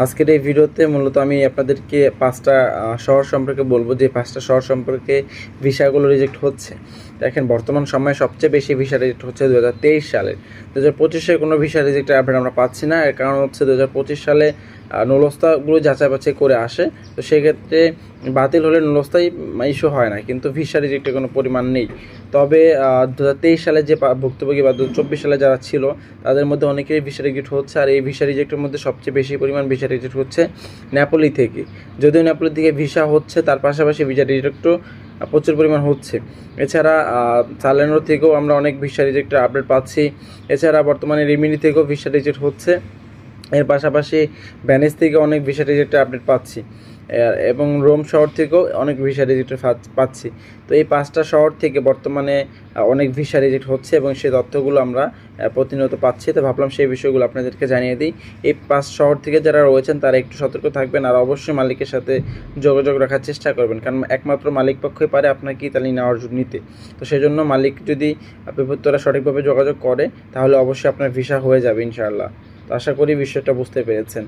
আজকের এই ভিডিওতে মূলত আমি আপনাদেরকে পাঁচটা শহর সম্পর্কে বলব। যে পাঁচটা শহর সম্পর্কে ভিসাগুলো রিজেক্ট হচ্ছে। দেখেন, বর্তমান সময়ে সবচেয়ে বেশি ভিসা রিজেক্ট হচ্ছে দু হাজার তেইশ সালে দু হাজার পঁচিশে কোনো ভিসা রিজেক্টের আপডেট আমরা পাচ্ছি না। এর কারণ হচ্ছে দু হাজার পঁচিশ সালে নুলস্তাগুলো যাচাই বাছাই করে আসে। তো সেক্ষেত্রে বাতিল হলে নুলস্তাই ইস্যু হয় না। কিন্তু ভিসা রিজেক্টের কোনো পরিমাণ নেই। তবে দু হাজার তেইশ সালে যে ভুক্তভোগী বা দু সালে যারা ছিল, তাদের মধ্যে অনেকেরই ভিসা রিজেক্ট হচ্ছে। আর এই ভিসা রিজেক্টের মধ্যে সবচেয়ে বেশি পরিমাণ ভিসা রিজেক্ট হচ্ছে নেপোলি থেকে। যদিও নেপোলি থেকে ভিসা হচ্ছে, তার পাশাপাশি ভিসা রিজেক্টও প্রচুর পরিমাণ হচ্ছে। এছাড়া সালেনোর থেকেও আমরা অনেক ভিসা রিজেক্টের আপডেট পাচ্ছি। এছাড়া বর্তমানে রিমিনি থেকেও ভিসা রিজেক্ট হচ্ছে। এর পাশাপাশি ভ্যানিস থেকে অনেক ভিসা রিজেক্টের আপডেট পাচ্ছি। এবং রোম শহর থেকেও অনেক ভিসা রিজেক্টের পাচ্ছি। তো এই পাঁচটা শহর থেকে বর্তমানে অনেক ভিসা রিজেক্ট হচ্ছে এবং সেই তথ্যগুলো আমরা প্রতিনিয়ত পাচ্ছি। তো ভাবলাম সেই বিষয়গুলো আপনাদেরকে জানিয়ে দিই। এই পাঁচ শহর থেকে যারা রয়েছেন, তারা একটু সতর্ক থাকবেন আর অবশ্যই মালিকের সাথে যোগাযোগ রাখার চেষ্টা করবেন। কারণ একমাত্র মালিক পক্ষই পারে আপনাকে ইতালি নেওয়ার নিতে। তো সেই জন্য মালিক যদি বিভক্তরা সঠিকভাবে যোগাযোগ করে, তাহলে অবশ্যই আপনার ভিসা হয়ে যাবে ইনশাআল্লাহ। তো আশা করি বিষয়টা বুঝতে পেরেছেন।